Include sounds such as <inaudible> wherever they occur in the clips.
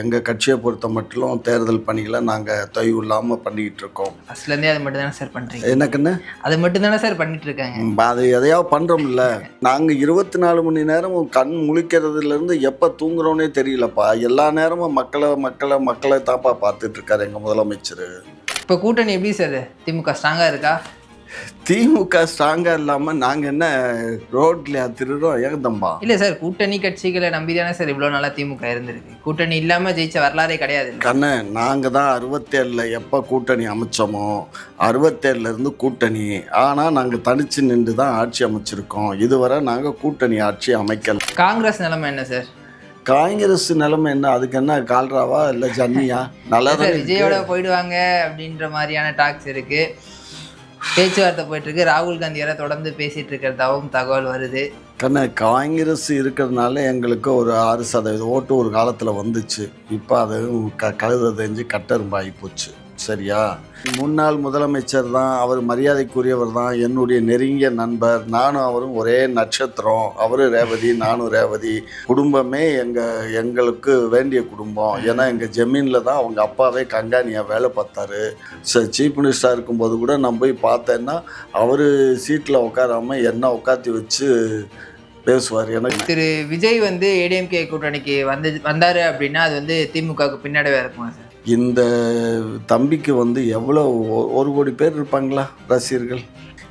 எங்கள் கட்சியை பொறுத்த மட்டும் தேர்தல் பணிகளை நாங்கள் தொய்வு இல்லாமல் பண்ணிக்கிட்டு இருக்கோம். ஃபர்ஸ்ட்லேருந்தே அது மட்டும் தானே சார் பண்ணுறீங்க எனக்குன்னு அது மட்டும் தானே சார் பண்ணிட்டு இருக்காங்க அது எதையாவது பண்ணுறோம்ல நாங்கள் இருபத்தி நாலு மணி நேரமும் கண் முழிக்கிறதுலேருந்து எப்போ தூங்குறோன்னே தெரியலப்பா. எல்லா நேரமும் மக்களை மக்களை மக்களை தாப்பா பார்த்துட்டு இருக்காரு எங்கள் முதலமைச்சர். இப்போ கூட்டணி எப்படி சார் திமுக ஸ்ட்ராங்காக இருக்கா? திமுக ஸ்ட்ராங்காக இல்லாமல் நாங்கள் என்ன ரோட்லையா திருடுறோம் ஏகதம்பா இல்லை சார் கூட்டணி கட்சிகளை நம்பி தானே சார் இவ்வளோ நாளாக திமுக இருந்திருக்கு. கூட்டணி இல்லாமல் ஜெயிச்ச வரலாறே கிடையாது. கண்ணு நாங்கள் தான் அறுபத்தேழில் எப்போ கூட்டணி அமைச்சோமோ அறுபத்தேழுல இருந்து கூட்டணி. ஆனால் நாங்கள் தனிச்சு நின்று தான் ஆட்சி அமைச்சிருக்கோம். இதுவரை நாங்கள் கூட்டணி ஆட்சி அமைக்கல. காங்கிரஸ் நிலைமை என்ன சார்? காங்கிரஸ் நிலைமை என்ன? அதுக்கு என்ன கால்ராவா இல்லை ஜன்னியா? நல்லா விஜயோட போயிடுவாங்க அப்படின்ற மாதிரியான டாக்ஸ் இருக்கு. பேச்சுவார்த்தை போயிட்டு இருக்கு ராகுல் காந்தி வரை தொடர்ந்து பேசிட்டு இருக்கிறதாவும் தகவல் வருது. கண்ண காங்கிரஸ் இருக்கிறதுனால எங்களுக்கு ஒரு ஆறு சதவீத ஓட்டு ஒரு காலத்தில் வந்துச்சு. இப்போ அது க கழுத தெரிஞ்சு கட்டெரும்பாகி போச்சு. சரியா? முன்னாள் முதலமைச்சர் தான் அவர் மரியாதைக்குரியவர் தான் என்னுடைய நெருங்கிய நண்பர். நானும் அவரும் ஒரே நட்சத்திரம். அவரும் ரேவதி நானும் ரேவதி. குடும்பமே எங்கள் எங்களுக்கு வேண்டிய குடும்பம். ஏன்னா எங்கள் ஜமீனில் தான் அவங்க அப்பாவே கங்காணியாக வேலை பார்த்தாரு. ச சீஃப் மினிஸ்டராக இருக்கும்போது கூட நான் போய் பார்த்தேன்னா அவர் சீட்டில் உட்காராமல் என்ன உட்காத்தி வச்சு பேசுவார். எனக்கு திரு. விஜய் வந்து ஏடிஎம்கே கூட்டணிக்கு வந்து வந்தார் அப்படின்னா அது வந்து திமுகவுக்கு பின்னாடி இருக்குமா சார். இந்த தம்பிக்கு வந்து எவ்வளோ ஒரு கோடி பேர் இருப்பாங்களா ரசிகர்கள்?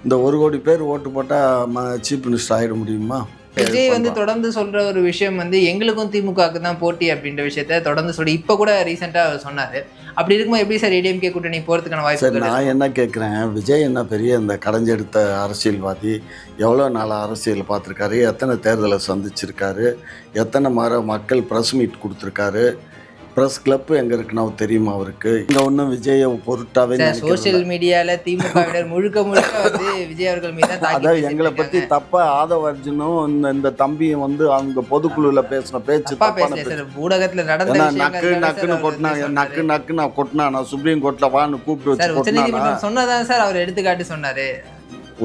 இந்த ஒரு கோடி பேர் ஓட்டு போட்டால் சீஃப் மினிஸ்டர் ஆகிட முடியுமா? விஜய் வந்து தொடர்ந்து சொல்ற ஒரு விஷயம் வந்து எங்களுக்கும் திமுகவுக்கு தான் போட்டி அப்படின்ற விஷயத்த தொடர்ந்து சொல்லி இப்போ கூட ரீசெண்டாக சொன்னாரு. அப்படி இருக்கும்போது எப்படி சார் ஏடிஎம்கே கூட்டணி போறதுக்கான சரி வாய்ப்புகள் நான் என்ன கேட்குறேன் விஜய் என்ன பெரிய இந்த கடைஞ்செடுத்த அரசியல்வாதி எவ்வளோ நாள் அரசியல் பார்த்துருக்காரு எத்தனை தேர்தலை சந்திச்சிருக்காரு எத்தனை முறை மக்கள் ப்ரெஸ் மீட் கொடுத்துருக்காரு ப்ரெஸ் கிளப் எங்கே இருக்குன்னு அவர் தெரியுமா அவருக்கு? இங்கே ஒன்றும் விஜயை பொருட்டாவே சோஷியல் மீடியால திமுகவினர் முழுக்க முழுக்க வந்து விஜய் அவர்கள் மீது அதாவது எங்களை பத்தி இருக்காங்க. தப்பா ஆதவ அர்ஜுனும் இந்த இந்த தம்பியும் வந்து அவங்க பொதுக்குழுல பேசின பேச்சு ஊடகத்துல நடந்த நக்கு நக்குன்னு கொட்டினா நக்கு. நக்கு நான் கொட்டினா நான் சுப்ரீம் கோர்ட்ல வான்னு கூப்பிட்டு வச்சு சொன்னதான் சார் அவர் எடுத்துக்காட்டு சொன்னாரு.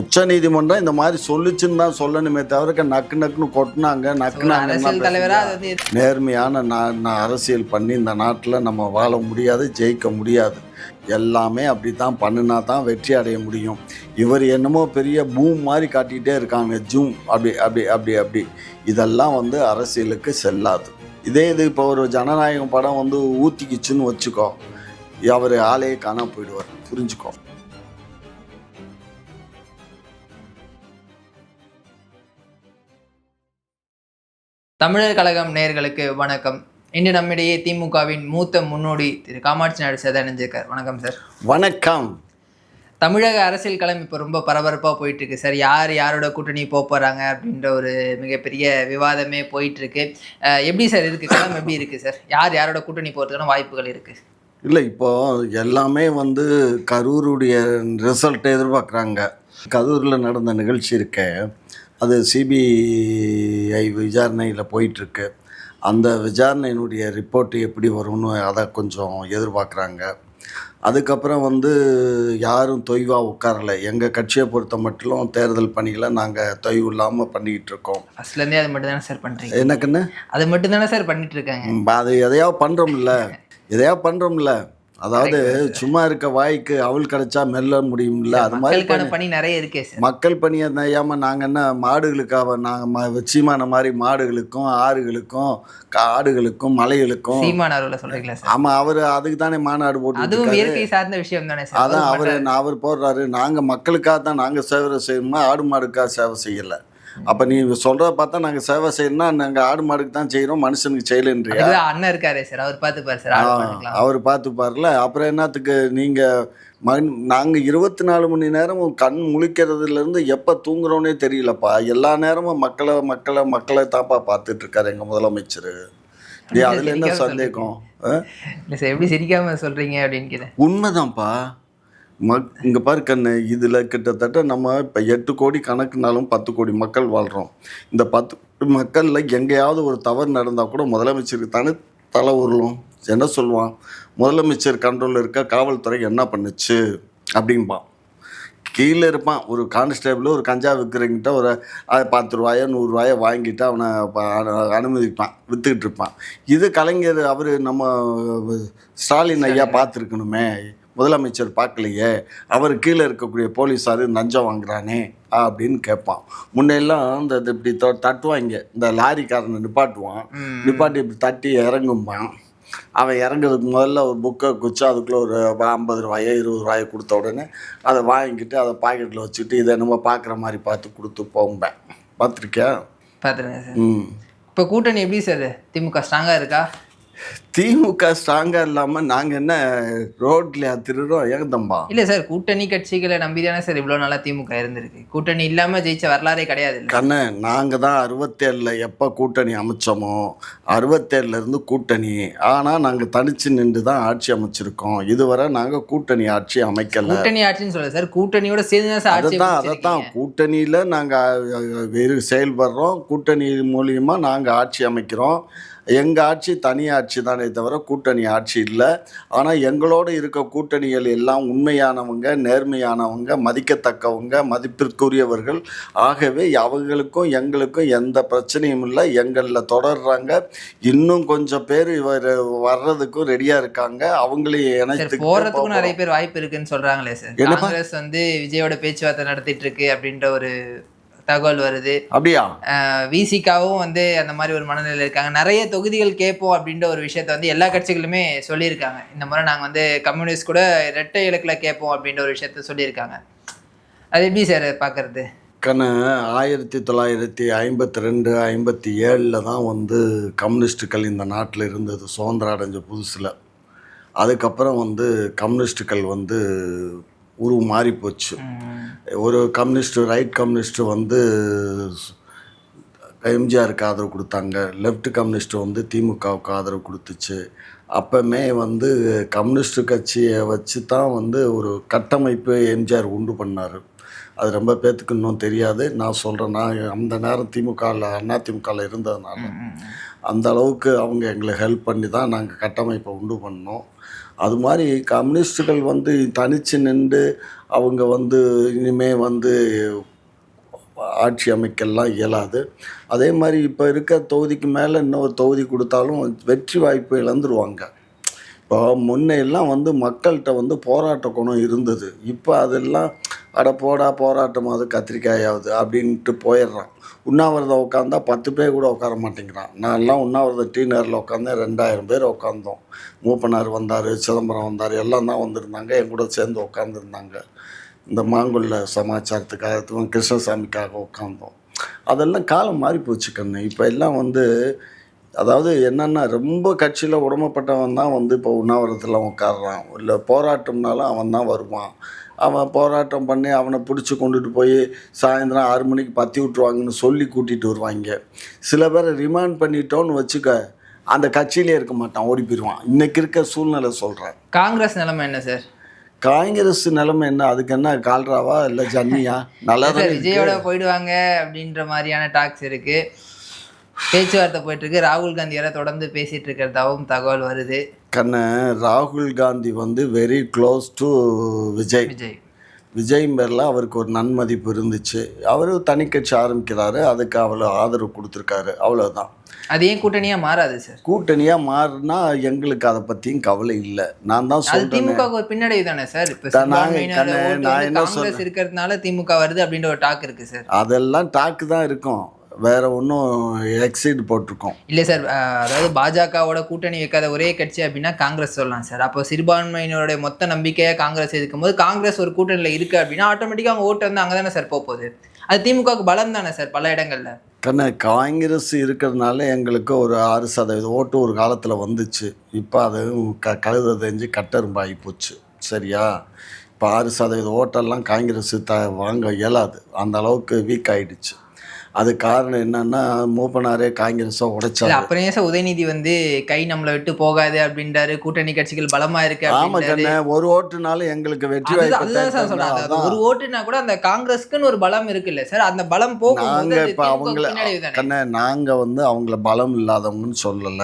உச்ச நீதிமன்றம் இந்த மாதிரி சொல்லுச்சுன்னு தான் சொல்லணுமே தவிர நக்கு நக்குன்னு கொட்டினாங்க நக்குனாங்க நேர்மையான நான் நான் அரசியல் பண்ணி இந்த நாட்டில் நம்ம வாழ முடியாது ஜெயிக்க முடியாது. எல்லாமே அப்படி தான் பண்ணினா தான் வெற்றி அடைய முடியும். இவர் என்னமோ பெரிய பூம் மாதிரி காட்டிகிட்டே இருக்காங்க ஜூம் அப்படி அப்படி அப்படி அப்படி. இதெல்லாம் வந்து அரசியலுக்கு செல்லாது. இதே இது இப்போ ஒரு ஜனநாயகம் படம் வந்து ஊத்திக்கிச்சுன்னு வச்சுக்கோ. அவர் ஆளையே காணாம போயிடுவார். புரிஞ்சுக்கோ. தமிழர் கழகம் நேயர்களுக்கு வணக்கம். இன்று நம்மிடையே திமுகவின் மூத்த முன்னோடி திரு காமாட்சி நாயுடு சார் இணைஞ்சிருக்கார். வணக்கம் சார். வணக்கம். தமிழக அரசியல் களம் இப்போ ரொம்ப பரபரப்பாக போயிட்டு இருக்கு சார். யார் யாரோட கூட்டணி போக போறாங்க அப்படின்ற ஒரு மிகப்பெரிய விவாதமே போயிட்டு இருக்கு அஹ் எப்படி சார் இருக்கு? களம் எப்படி இருக்கு சார்? யார் யாரோட கூட்டணி போகிறதுக்கான வாய்ப்புகள் இருக்கு? இல்லை இப்போ எல்லாமே வந்து கரூருடைய ரிசல்ட் எதிர்பார்க்குறாங்க. கரூரில் நடந்த நிகழ்ச்சி இருக்க அது சிபிஐ விசாரணையில் போயிட்டுருக்கு. அந்த விசாரணையினுடைய ரிப்போர்ட் எப்படி வரும்னு அதை கொஞ்சம் எதிர்பார்க்குறாங்க. அதுக்கப்புறம் வந்து யாரும் தொய்வாக உட்காரல. எங்கள் கட்சியை பொறுத்த மட்டும் தேர்தல் பணிகளை நாங்கள் தொய்வு இல்லாமல் பண்ணிக்கிட்டு இருக்கோம். ஃபர்ஸ்ட்லேருந்தே அது மட்டும் தானே சார் பண்ணுறீங்க எனக்குன்னு அது மட்டும் தானே சார் பண்ணிட்டு இருக்காங்க. ம், அது எதையாவது பண்ணுறோம்ல <laughs> எதையாவது பண்ணுறோம்ல அதாவது சும்மா இருக்க வாய்க்கு அவள் கிடைச்சா மெல்ல முடியும்ல? அது மாதிரி பணி நிறைய இருக்கே மக்கள் பணியை ஏமா நாங்கள் என்ன மாடுகளுக்காக நாங்கள் சீமான மாதிரி மாடுகளுக்கும் ஆறுகளுக்கும் காடுகளுக்கும் மலைகளுக்கும் ஆமாம் அவர் அதுக்கு தானே மாநாடு போட்டு சார்ந்த விஷயம் தானே அதான் அவர் அவர் அவர் போடுறாரு. நாங்கள் மக்களுக்காக தான் நாங்கள் சேவை செய்யணுமா? ஆடு மாடுக்காக சேவை செய்யலை. அப்போ நீ சொல்கிறத பார்த்தா நாங்கள் சேவை செய்யணும்னா நாங்கள் ஆடு மாடுக்கு தான் செய்கிறோம் மனுஷனுக்கு செய்யலைன்றியா? அண்ணன் இருக்காரே சார் அவர் பார்த்துப்பாரு சார் அவர் பார்த்துப்பார்ல. அப்புறம் என்னத்துக்கு நீங்கள் மண் நாங்கள் இருபத்தி நாலு மணி நேரமும் கண் முழிக்கிறதுலேருந்து எப்போ தூங்குறோன்னே தெரியலப்பா. எல்லா நேரமும் மக்களை மக்களை மக்களை தாப்பா பார்த்துட்டு இருக்காரு எங்கள் முதலமைச்சர். அதில் என்ன சந்தேகம்? எப்படி சிரிக்காம சொல்றீங்க அப்படின்னு உண்மைதான்ப்பா. மக் இங்கே பாரு கண்ணு இதில் கிட்டத்தட்ட நம்ம இப்போ எட்டு கோடி கணக்குனாலும் பத்து கோடி மக்கள் வாழ்கிறோம் இந்த பத்து மக்களில் எங்கேயாவது ஒரு தவறு நடந்தால் கூட முதலமைச்சருக்கு தானே தலை உருளும். என்ன சொல்லுவான்? முதலமைச்சர் கண்ட்ரோலில் இருக்க காவல்துறை என்ன பண்ணுச்சு? அப்படிம்பான். கீழே இருப்பான். ஒரு கான்ஸ்டேபிள் ஒரு கஞ்சா விற்கிறங்கிட்ட ஒரு பத்து ரூபாயோ நூறுரூவாயோ வாங்கிட்டு அவனை அனுமதிப்பான். விற்றுக்கிட்டு இருப்பான். இது கலைஞர் அவர் நம்ம ஸ்டாலின் ஐயா பார்த்துருக்கணுமே. முதலமைச்சர் பார்க்கலையே அவர் கீழே இருக்கக்கூடிய போலீஸார் லஞ்சம் வாங்குறானே அப்படின்னு கேட்பான். முன்னெல்லாம் இந்த இப்படி தட்டுவாங்க. இந்த லாரிக்காரனை நிப்பாட்டுவான். நிப்பாட்டி இப்படி தட்டி இறங்கும்பான். அவன் இறங்குறதுக்கு முதல்ல ஒரு புக்கை குச்சி அதுக்குள்ளே ஒரு ஐம்பது ரூபாயோ இருபது ரூபாயோ கொடுத்த உடனே அதை வாங்கிட்டு அதை பாக்கெட்டில் வச்சுட்டு இதை நம்ம பார்க்குற மாதிரி பார்த்து கொடுத்து போம்பேன். பார்த்துருக்கியா? பார்த்துருங்க சார். ம். இப்போ கூட்டணி எப்படி சார்? திமுக ஸ்ட்ராங்காக இருக்கா? திமுக ஸ்ட்ராங்காக இல்லாமல் நாங்கள் என்ன ரோட்லையா திருடுறோம் ஏன் தம்பா இல்லை சார் கூட்டணி கட்சிகளை நம்பி தானே சார் இவ்வளோ நாளாக திமுக இருந்திருக்கு. கூட்டணி இல்லாமல் ஜெயிச்ச வரலாறே கிடையாது கண்ணு நாங்கள் தான் அறுபத்தேழில் எப்போ கூட்டணி அமைச்சோமோ அறுபத்தேழுல இருந்து கூட்டணி. ஆனால் நாங்கள் தனிச்சு நின்று தான் ஆட்சி அமைச்சிருக்கோம். இதுவரை நாங்கள் கூட்டணி ஆட்சி அமைக்கலை. கூட்டணி ஆட்சின்னு சொல்ல சார் கூட்டணியோட சேர்ந்து தான் அதைத்தான் அதைத்தான். கூட்டணியில் நாங்கள் வெறு செயல்படுறோம். கூட்டணி மூலியமா நாங்கள் ஆட்சி அமைக்கிறோம். எங்கள் ஆட்சி தனி ஆட்சி தானே தவிர கூட்டணி ஆட்சி இல்லை. ஆனால் எங்களோடு இருக்க கூட்டணிகள் எல்லாம் உண்மையானவங்க நேர்மையானவங்க மதிக்கத்தக்கவங்க மதிப்பிற்குரியவர்கள். ஆகவே அவங்களுக்கும் எங்களுக்கும் எந்த பிரச்சனையும் இல்லை. எங்களில் தொடர்றாங்க. இன்னும் கொஞ்சம் பேர் இவர் வர்றதுக்கும் ரெடியாக இருக்காங்க. அவங்களையும் சார் இணைத்துக்கிட்டு போறதுக்கும் போக நிறைய பேர் வாய்ப்பு இருக்குன்னு சொல்றாங்களே சார்? காங்கிரஸ் வந்து விஜயோட பேச்சுவார்த்தை நடத்திட்டு இருக்கு அப்படின்ற ஒரு தகவல் வருது. அப்படியா? விசிகாவும் வந்து அந்த மாதிரி ஒரு மனநிலையில் இருக்காங்க. நிறைய தொகுதிகள் கேட்போம் அப்படின்ற ஒரு விஷயத்த வந்து எல்லா கட்சிகளுமே சொல்லியிருக்காங்க. இந்த முறை நாங்கள் வந்து கம்யூனிஸ்ட் கூட இரட்டை இலக்கில் கேட்போம் அப்படின்ற ஒரு விஷயத்த சொல்லியிருக்காங்க. அது எப்படி சார் பார்க்கறது? கண்ணு ஆயிரத்தி தொள்ளாயிரத்தி ஐம்பத்தி ரெண்டு ஐம்பத்தி ஏழில் தான் வந்து கம்யூனிஸ்டுகள் இந்த நாட்டில் இருந்தது சுதந்திரம் அடைஞ்ச புதுசில். அதுக்கப்புறம் வந்து கம்யூனிஸ்டுகள் வந்து உருவு மாறி போச்சு. ஒரு கம்யூனிஸ்ட் ரைட் கம்யூனிஸ்ட் வந்து எம்ஜிஆருக்கு ஆதரவு கொடுத்தாங்க. லெஃப்ட் கம்யூனிஸ்ட் வந்து திமுகவுக்கு ஆதரவு கொடுத்துச்சு. அப்போமே வந்து கம்யூனிஸ்ட் கட்சியை வச்சு தான் வந்து ஒரு கட்டமைப்பு எம்ஜிஆர் உண்டு பண்ணார். அது ரொம்ப பேத்துக்கு இன்னும் தெரியாது. நான் சொல்கிறேன் நான் அந்த நேரம் திமுகவில் அண்ணா திமுகவில் இருந்ததுனால. அந்த அளவுக்கு அவங்க எங்களை ஹெல்ப் பண்ணி தான் நாங்கள் கட்டமைப்பை உண்டு பண்ணோம். அது மாதிரி கம்யூனிஸ்டுகள் வந்து தனித்து நின்று அவங்க வந்து இனிமேல் வந்து ஆட்சி அமைக்கலாம் இயலாது. அதே மாதிரி இப்போ இருக்க தொகுதிக்கு மேலே இன்னொரு தொகுதி கொடுத்தாலும் வெற்றி வாய்ப்பு இழந்துருவாங்க. இப்போ முன்னையெல்லாம் வந்து மக்கள்கிட்ட வந்து போராட்ட குணம் இருந்தது. இப்போ அதெல்லாம் அட போடா போராட்டம் அது கத்திரிக்காயாவது அப்படின்ட்டு போயிடுறான். உண்ணாவிரதம் உட்காந்தா பத்து பேர் கூட உட்கார மாட்டேங்கிறான். நான்லாம் உண்ணாவிரதம் டீ நேரில் உட்காந்தேன் ரெண்டாயிரம் பேர் உட்காந்தோம் மூப்பனார் வந்தார் சிதம்பரம் வந்தார் எல்லாம் தான் வந்திருந்தாங்க. என் கூட சேர்ந்து உட்காந்துருந்தாங்க இந்த மாங்குள்ள சமாச்சாரத்துக்காக கிருஷ்ணசாமிக்காக உட்காந்தோம் அதெல்லாம் காலம் மாறி போச்சு கண்ணு. இப்போ எல்லாம் வந்து அதாவது என்னென்னா ரொம்ப கட்சியில் உடம்பப்பட்டவன் தான் வந்து இப்போ உண்ணாவிரதத்தில் உட்காடுறான் இல்லை போராட்டம்னாலும் அவன் தான் வருவான். அவன் போராட்டம் பண்ணி அவனை பிடிச்சி கொண்டுட்டு போய் சாயந்தரம் ஆறு மணிக்கு பற்றி விட்ருவாங்கன்னு சொல்லி கூட்டிகிட்டு வருவாங்க. சில பேரை ரிமாண்ட் பண்ணிட்டோன்னு வச்சுக்க அந்த கட்சியிலே இருக்க மாட்டான் ஓடி போயிடுவான் இன்னைக்கு இருக்க சூழ்நிலை சொல்கிறேன் காங்கிரஸ் நிலைமை என்ன சார்? காங்கிரஸ் நிலைமை என்ன? அதுக்கு என்ன கால்ராவா இல்லை ஜன்னியா? நல்லா விஜயோட போயிடுவாங்க அப்படின்ற மாதிரியான டாக்ஸ் இருக்கு. பேச்சுவார்த்தை போயிட்டு இருக்கு. ராகுல் காந்தி தொடர்ந்து பேசிட்டு இருக்கிறதாவும் தகவல் வருது. கண்ண ராகுல் காந்தி வந்து very close to Vijay. Vijay. Vijay பேரில் அவருக்கு ஒரு நன்மதிப்பு இருந்துச்சு. அவர் தனி கட்சி ஆரம்பிக்கிறாரு. அதுக்கு அவ்வளோ ஆதரவு கொடுத்துருக்காரு. அவ்வளோதான் அது ஏன் கூட்டணியா மாறாது சார் கூட்டணியாக மாறினா எங்களுக்கு அதை பற்றியும் கவலை இல்லை. நான் தான் அது சொல்கிறேன் திமுக ஒரு பின்னடைவு தானே சார் இப்ப நான் என்ன இருக்கிறதுனால திமுக வருது அப்படின்ற ஒரு டாக் இருக்கு சார் அதெல்லாம் டாக்கு தான் இருக்கும். வேற ஒன்றும் எக்ஸைட் போட்டிருக்கோம். இல்ல சார் அதாவது பாஜகவோட கூட்டணி வைக்காத ஒரே கட்சி அப்படின்னா காங்கிரஸ் சொல்லலாம் சார். அப்போ சிறுபான்மையினருடைய மொத்த நம்பிக்கையை காங்கிரஸ் இருக்கும்போது காங்கிரஸ் ஒரு கூட்டணியில இருக்கு அப்படின்னா ஆட்டோமேட்டிக்கா அவங்க ஓட்டு வந்து அங்கதானே சார் போக போகுது. அது திமுகவுக்கு பலம் தானே சார் பல இடங்கள்ல? கண்ணா காங்கிரஸ் இருக்கிறதுனால எங்களுக்கு ஒரு ஆறு சதவீத ஓட்டு ஒரு காலத்தில் வந்துச்சு. இப்போ அது க கழுத தெரிஞ்சு கட்டெரும்பாகி போச்சு. சரியா? இப்போ ஆறு சதவீத ஓட்டெல்லாம் காங்கிரஸ் த வாங்க இயலாது. அந்த அளவுக்கு வீக் ஆயிடுச்சு. அது காரணம் என்னன்னா மூப்பனாரே காங்கிரஸை உடைச்சாரு. அப்புறம் ஏன் சார் உதயநிதி வந்து கை நம்மளை விட்டு போகாது அப்படின்றாரு? கூட்டணி கட்சிகள் பலமா இருக்கு ஆமா கண்ணே ஒரு ஓட்டுனாலும் எங்களுக்கு வெற்றி வாய்ப்பு ஒரு ஓட்டுனா கூட அந்த காங்கிரஸ்க்குன்னு ஒரு பலம் இருக்குல்ல சார். அந்த பலம் போகும்போது நாங்க இப்ப அவங்கள கண்ணே நாங்க வந்து அவங்கள பலம் இல்லாதவங்கன்னு சொல்லல.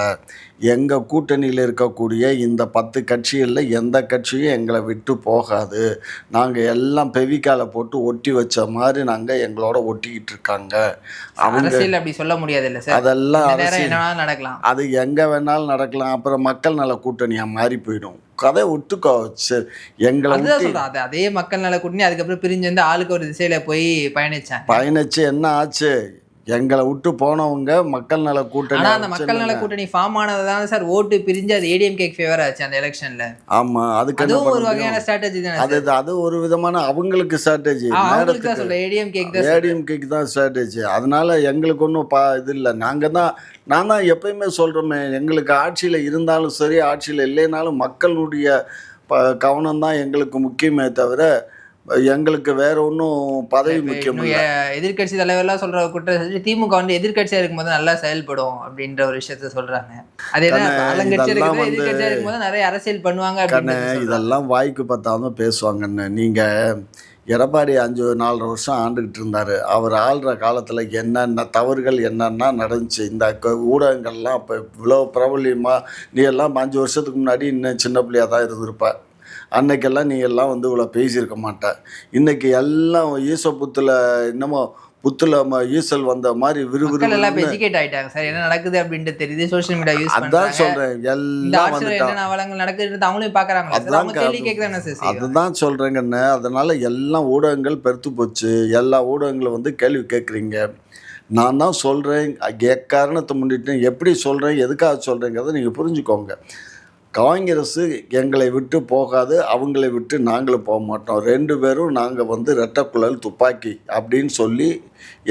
எங்க கூட்டணியில் இருக்கக்கூடிய இந்த பத்து கட்சிகளில் எந்த கட்சியும் எங்களை விட்டு போகாது. நாங்க எல்லாம் பெவிக்கால போட்டு ஒட்டி வச்ச மாதிரி நாங்க எங்களோட ஒட்டிக்கிட்டு இருக்காங்க. அரசியல் அப்படி சொல்ல முடியாது இல்ல சார். அதெல்லாம் அரசியல். நடக்கலாம். அது எங்க வேணாலும் நடக்கலாம். அப்புறம் மக்கள் நல கூட்டணியா மாறி போயிடும். கதை விட்டுக்கோ சரி. எங்களை அது அதே மக்கள் நல கூட்டணி அதுக்கப்புறம் பிரிஞ்சு வந்து ஆளுக்கு ஒரு திசையில போய் பயணிச்சாங்க பயணிச்சு என்ன ஆச்சு? எங்களை விட்டு போனவங்க மக்கள் நல கூட்டணி ஆனா அந்த மக்கள் நல. கூட்டணி ஃபார்ம் ஆனதுதான் சார் ஓட்டு பிரிஞ்சு அது ஏடிஎம்கே ஃபேவர் ஆச்சு அந்த எலெக்ஷன்ல ஆமா அதுக்கு அதுவும் ஒரு? வகையான ஸ்ட்ராட்டஜி தானே அது அது ஒரு விதமான அவங்களுக்கு ஸ்ட்ராட்டஜி அவங்களுக்கு தான் சொல்றேன் ஏடிஎம்கேக்கு தான். ஏடிஎம்கேக்கு தான் ஸ்ட்ராட்டஜி அதனால எங்களுக்கு ஒன்றும் பா இது இல்லை நாங்கள் தான் நான் தான் எப்பயுமே சொல்கிறோமே எங்களுக்கு ஆட்சியில் இருந்தாலும் சரி ஆட்சியில் இல்லைனாலும் மக்களுடைய ப கவனம் தான் எங்களுக்கு முக்கியமே தவிர எங்களுக்கு வேற ஒன்றும் பதவி முக்கியம் இன்னும் இல்லை. எ- எதிர்க்கட்சி தலைவர்லாம் சொல்ற குற்றச்சாட்டு திமுக வந்து எதிர்க்கட்சியா இருக்கும்போது நல்லா செயல்படும் அப்படின்ற ஒரு விஷயத்த சொல்றாங்க. அது இருக்கும்போது நிறைய அரசியல் பண்ணுவாங்க இதெல்லாம் வாய்க்கு பத்தாம பேசுவாங்கன்னு நீங்கள் எடப்பாடி அஞ்சு நாலரை வருஷம் ஆண்டுகிட்டு இருந்தார். அவர் ஆள்ற காலத்தில் என்னென்ன தவறுகள் என்னென்ன நடந்துச்சு? இந்த ஊடகங்கள்லாம் இப்போ இவ்வளோ பிரபல்யமாக நீ எல்லாம் அஞ்சு வருஷத்துக்கு முன்னாடி இன்னும் சின்ன பிள்ளையாக தான் இருந்திருப்ப. அன்னைக்கெல்லாம் நீ எல்லாம் வந்து இவ்வளோ பேசியிருக்க மாட்ட. இன்னைக்கு எல்லாம் ஈச புத்தில் என்னமோ புத்துல ஈசல் வந்த மாதிரி மக்கள் எல்லாம் விறுவிறு எஜுகேட் ஆயிட்டாங்க. சார் என்ன நடக்குது அப்படின்ட்டு தெரியுது. சோஷியல் மீடியா யூஸ் அதான் இந்த எல்லாம் என்னென்ன அவலங்கள் நடக்குதுன்றது அவங்களும் பாக்குறாங்களா? சார் அதான் கேள்வி சார் செய்வாங்க. அதுதான் சொல்கிறேங்கண்ணே அதனால் எல்லா ஊடகங்கள் பெருத்து போச்சு. எல்லா ஊடகங்களும் வந்து கேள்வி கேட்குறீங்க நான் தான் சொல்கிறேன் எக்காரணத்தை முன்னிட்டு எப்படி சொல்கிறேன் எதுக்காக சொல்கிறேங்கிறத நீங்கள் புரிஞ்சுக்கோங்க. காங்கிரஸ் எங்களை விட்டு போகாது அவங்களை விட்டு நாங்களும் போக மாட்டோம். ரெண்டு பேரும் நாங்கள் வந்து ரெட்டக்குழல் துப்பாக்கி அப்படின்னு சொல்லி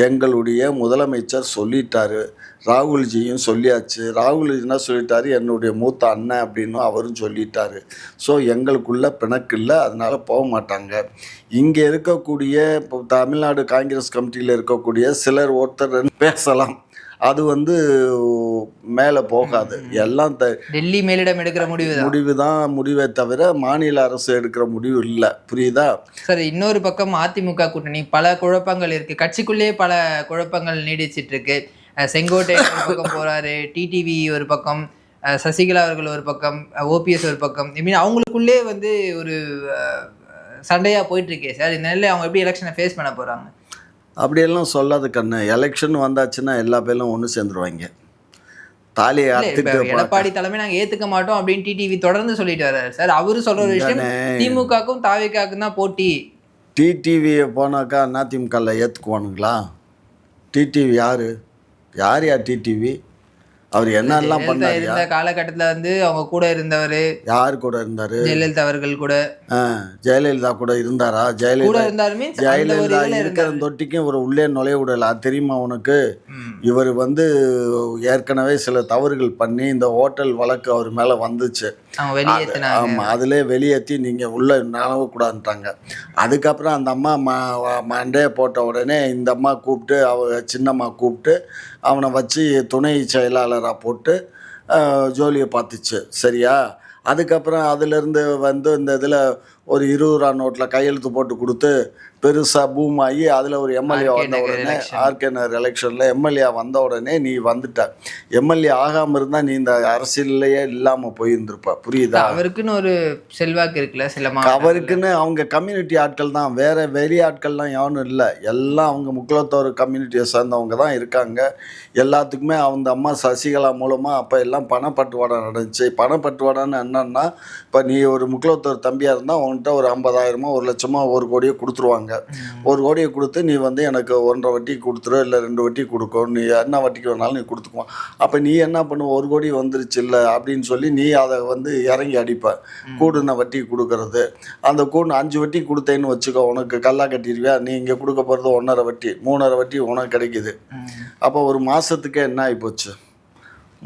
எங்களுடைய முதலமைச்சர் சொல்லிட்டாரு. ராகுல்ஜியும் சொல்லியாச்சு. ராகுல்ஜி என்ன சொல்லிட்டாரு? என்னுடைய மூத்த அண்ணன் அப்படின்னு அவரும் சொல்லிட்டாரு. ஸோ எங்களுக்குள்ள பிணக்கு இல்லை அதனால் போக மாட்டாங்க. இங்கே இருக்கக்கூடிய இப்போ தமிழ்நாடு காங்கிரஸ் கமிட்டியில் இருக்கக்கூடிய சிலர் ஒருத்தர் பேசலாம். அது வந்து மேலே போகாது. எல்லாம் த டெல்லி மேலிடம் எடுக்கிற முடிவு முடிவு தான் முடிவே தவிர மாநில அரசு எடுக்கிற முடிவு இல்லை. புரியுதா? சார் இன்னொரு பக்கம் அதிமுக கூட்டணி பல குழப்பங்கள் இருக்கு. கட்சிக்குள்ளேயே பல குழப்பங்கள் நீடிச்சிட்டு இருக்கு அஹ் செங்கோட்டையன் ஒரு பக்கம் போறாரு டிடிவி ஒரு பக்கம் சசிகலா அவர்கள் ஒரு பக்கம் ஓபிஎஸ் ஒரு பக்கம். இப்படி அவங்களுக்குள்ளே வந்து ஒரு அஹ், சண்டையா போயிட்டு இருக்கே சார் இந்த நிலையில அவங்க எப்படி எலெக்ஷனை ஃபேஸ் பண்ண போறாங்க? அப்படியெல்லாம் சொல்லாத கண்ணு. எலெக்ஷன் வந்தாச்சுன்னா எல்லா பேரும் ஒன்று சேர்ந்துருவாங்க. தாலியை பா- எடப்பாடி தலைமை நாங்க ஏத்துக்க மாட்டோம் அப்படின்னு டிடிவி தொடர்ந்து சொல்லிட்டு வர்றாரு. சார் அவரு சொல்ற ஒரு விஷயம் திமுகக்கும் தாவிகாக்கும் தான் போட்டி. டிடிவியை போனாக்கா அதிமுகவில் ஏற்றுக்குவானுங்களா டிடிவி யார்? யார் யார் டிடிவி அவர் என்னெல்லாம் ஜெயலலிதா பண்ணாரியா இருந்த காலகட்டத்துல வந்து அவங்க கூட இருந்தவர். யார் கூட இருந்தார்? ஜெயலலிதா அவர்கள் கூட. ஜெயலலிதா கூட இருந்தாரா? கூட ஜெயலலிதா இருந்தாரு மீன்ஸ் ஜெயலலிதா இருக்கிற தொட்டிக்கும் ஒரு உள்ளே நுழைய விடல. அது தெரியுமா உனக்கு. இவர் வந்து ஏற்கனவே சில தவறுகள் பண்ணி இந்த ஹோட்டல் வழக்கு அவர் மேலே வந்துச்சு. ஆமாம் அதிலே வெளியேற்றி நீங்கள் உள்ளே நனவக்கூடாதுன்ட்டாங்க அதுக்கப்புறம் அந்த அம்மா ம மண்டையை போட்ட உடனே இந்த அம்மா கூப்பிட்டு அவ சின்னம்மா கூப்பிட்டு அவனை வச்சு துணை செயலாளராக போட்டு ஜோலியை பார்த்துச்சு. சரியா? அதுக்கப்புறம் அதுலேருந்து வந்து இந்த இதில் ஒரு இருபது ரூபா நோட்டில் கையெழுத்து போட்டு கொடுத்து பெருசாக பூம் ஆகி அதில் ஒரு எம்எல்ஏ வந்த உடனே. ஆர்கே நகர் எலெக்ஷனில் எம்எல்ஏ வந்த உடனே நீ வந்துட்ட. எம்எல்ஏ ஆகாமல் இருந்தால் நீ இந்த அரசியல்லையே இல்லாமல் போயிருந்திருப்ப. புரியுதா? அவருக்குன்னு ஒரு செல்வாக்கு இருக்குல்ல சில. அவருக்குன்னு அவங்க கம்யூனிட்டி ஆட்கள் தான். வேற வெளி ஆட்கள்லாம் எவனும் இல்லை. எல்லாம் அவங்க முக்குலத்தோர் கம்யூனிட்டியை சேர்ந்தவங்க தான் இருக்காங்க. எல்லாத்துக்குமே அந்த அம்மா சசிகலா மூலமாக அப்போ எல்லாம் பணப்பட்டுவாடா நடந்துச்சு. பணப்பட்டுவாடான்னு என்னன்னா இப்போ நீ ஒரு முக்குலத்தோர் தம்பியாக இருந்தால் உன்கிட்ட ஒரு ஐம்பதாயிரமோ ஒரு லட்சமோ ஒரு கோடியோ கொடுத்துருவாங்க. ஒரு கோடியை கொடுத்து நீ வந்து எனக்கு ஒன்றரை வட்டி கொடுத்துரு இல்லை ரெண்டு வட்டி கொடுக்கும் நீ என்ன வட்டிக்கு வேணாலும் நீ கொடுத்துக்குவான் அப்போ நீ என்ன பண்ணுவ ஒரு கோடி வந்துருச்சு இல்லை அப்படின்னு சொல்லி நீ அதை வந்து இறங்கி அடிப்ப. கூடுன வட்டி கொடுக்கறது? அந்த கூடு அஞ்சு வட்டி கொடுத்தேன்னு வச்சுக்கோ உனக்கு கல்லா கட்டிடுவியா நீ இங்கே கொடுக்க போகிறது ஒன்றரை வட்டி. மூணரை வட்டி உனக்கு கிடைக்குது. அப்போ ஒரு மாதத்துக்கே என்ன ஆகிப்போச்சு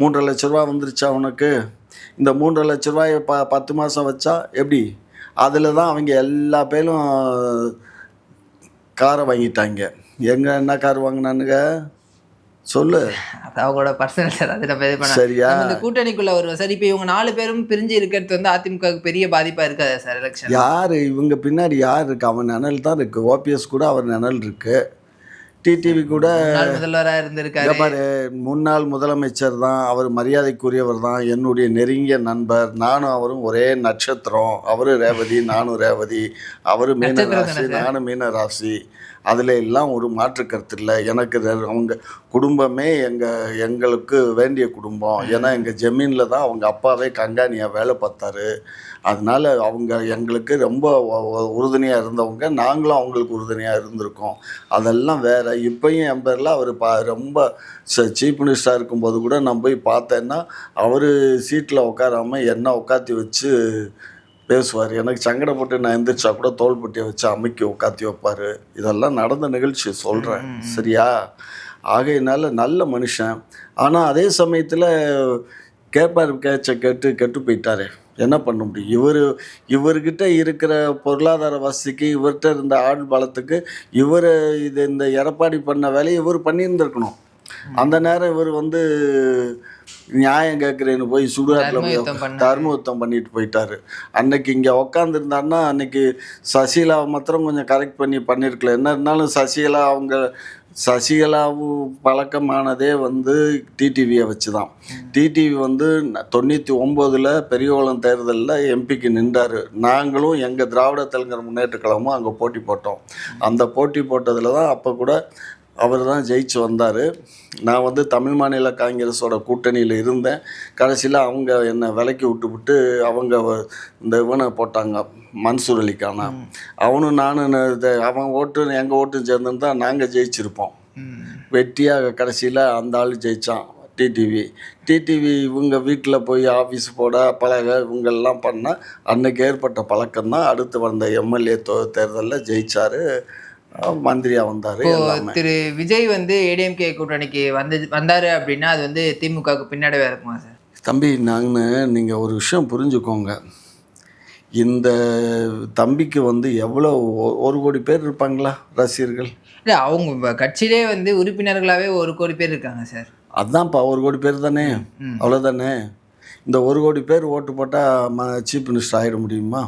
மூன்றரை லட்ச ரூபா வந்துருச்சா உனக்கு? இந்த மூன்றரை லட்ச ரூபாயை ப பத்து மாதம் வச்சா எப்படி? அதில் தான் அவங்க எல்லா பேரும் காரை வாங்கிட்டாங்க. எங்க என்ன கார் வாங்கினானுங்க? சொல்லு. அது அவங்களோட பர்சனல் சார் அது நம்ம இது பண்ண சரியா? இந்த கூட்டணிக்குள்ள வருவோம். சார் இப்போ இவங்க நாலு பேரும் பிரிஞ்சு இருக்கிறது வந்து அதிமுகவுக்கு பெரிய பாதிப்பா இருக்காதா சார் எலெக்ஷன் யார்? இவங்க பின்னாடி யார் இருக்கு? அவன் நிழல் தான் இருக்கு. ஓபிஎஸ் கூட அவர் நிழல் இருக்கு. டிடிவி கூட முதல்வராக இருந்திருக்காரு. பாரு முன்னாள் முதலமைச்சர் தான் அவர் மரியாதைக்குரியவர் தான் என்னுடைய நெருங்கிய நண்பர் நானும் அவரும் ஒரே நட்சத்திரம். அவரு ரேவதி நானும் ரேவதி. அவரு மீன ராசி? நானும் மீன ராசி அதில் எல்லாம் ஒரு மாற்று கருத்து இல்லை எனக்கு அவங்க குடும்பமே எங்கள் எங்களுக்கு வேண்டிய குடும்பம். ஏன்னா எங்கள் ஜமீனில் தான் அவங்க அப்பாவே கங்காணியாக வேலை பார்த்தாரு. அதனால அவங்க எங்களுக்கு ரொம்ப உறுதுணையாக இருந்தவங்க. நாங்களும் அவங்களுக்கு உறுதுணையாக இருந்திருக்கோம். அதெல்லாம் வேற. இப்பயும் என் பேரில் அவர் பா ரொம்ப சீஃப் மினிஸ்டராக இருக்கும்போது கூட நான் போய் பார்த்தேன்னா அவர் சீட்டில் உட்காராம என்ன உட்காத்தி வச்சு பேசுவார். எனக்கு சங்கடப்பட்டு நான் எந்திரிச்சா கூட தோள்பட்டியை வச்சு அமைக்கி உட்காத்தி வைப்பார். இதெல்லாம் நடந்த நிகழ்ச்சி சொல்கிறேன் சரியா? ஆகையினால நல்ல மனுஷன். ஆனால் அதே சமயத்தில் கேட்பார் கேச்ச கேட்டு கெட்டு போயிட்டாரு. என்ன பண்ண முடியும்? இவர் இவர்கிட்ட இருக்கிற பொருளாதார வசதிக்கு இவர்கிட்ட இருந்த ஆள் பலத்துக்கு இவர் இது இந்த எடப்பாடி பண்ண வேலையை இவர் பண்ணியிருந்திருக்கணும். அந்த நேரம் இவர் வந்து நியாயம் கேட்குறேன்னு போய் சுடுகாட்டில் பண்ணாரு. தர்மயுத்தம் பண்ணிட்டு போயிட்டாரு. அன்னைக்கு இங்கே உக்காந்துருந்தாருன்னா அன்னைக்கு சசிகலாவை மாத்திரம் கொஞ்சம் கரெக்ட் பண்ணி பண்ணியிருக்கலாம் என்ன இருந்தாலும் சசிகலா அவங்க சசிகலாவும் பழக்கமானதே வந்து டிடிவியை வச்சு தான் டிடிவி வந்து தொண்ணூற்றி ஒம்போதில் பெரியகுளம் தேர்தலில் எம்பிக்கு நின்றார். நாங்களும் எங்கள் திராவிட தெலுங்கர் முன்னேற்ற கழகமும் அங்கே போட்டி போட்டோம். அந்த போட்டி போட்டதில் தான் அப்போ கூட அவர் தான் ஜெயிச்சு வந்தார். நான் வந்து தமிழ் மாநில காங்கிரஸோட கூட்டணியில் இருந்தேன். கடைசியில் அவங்க என்னை விலக்கி விட்டுவிட்டு அவங்க வ- இந்த இவனை போட்டாங்க மன்சூர் அலிக்கான அவனும் நானும் அவன் ஓட்டு எங்கள் ஓட்டும் சேர்ந்துருந்தா நாங்கள் ஜெயிச்சிருப்போம். வெட்டியாக கடைசியில் அந்த ஆள் ஜெயித்தான் டிடிவி டிடிவி இவங்க வீட்டில் போய் ஆஃபீஸ் போட பழக இவங்கெல்லாம் பண்ணால் அன்னைக்கு ஏற்பட்ட பழக்கம் தான் அடுத்து வந்த எம்எல்ஏ தேர்தலில் ஜெயிச்சாரு. மந்திரியாக வந்தார் திரு விஜய் வந்து ஏடிஎம்கே கூட்டணிக்கு வந்து வந்தாரு அப்படின்னா அது வந்து திமுகவுக்கு பின்னாடியே இருக்குமா சார்? தம்பி நாங்கள் நீங்கள் ஒரு விஷயம் புரிஞ்சுக்கோங்க. இந்த தம்பிக்கு வந்து எவ்வளோ ஒரு கோடி பேர் இருப்பாங்களா ரசிகர்கள்? இல்லை அவங்க கட்சியிலே வந்து உறுப்பினர்களாவே ஒரு கோடி பேர் இருக்காங்க சார். அதான்ப்பா ஒரு கோடி பேர் தானே? ம். அவ்வளோதானே இந்த ஒரு கோடி பேர் ஓட்டு போட்டால் சீஃப் மினிஸ்டர் ஆகிட முடியுமா?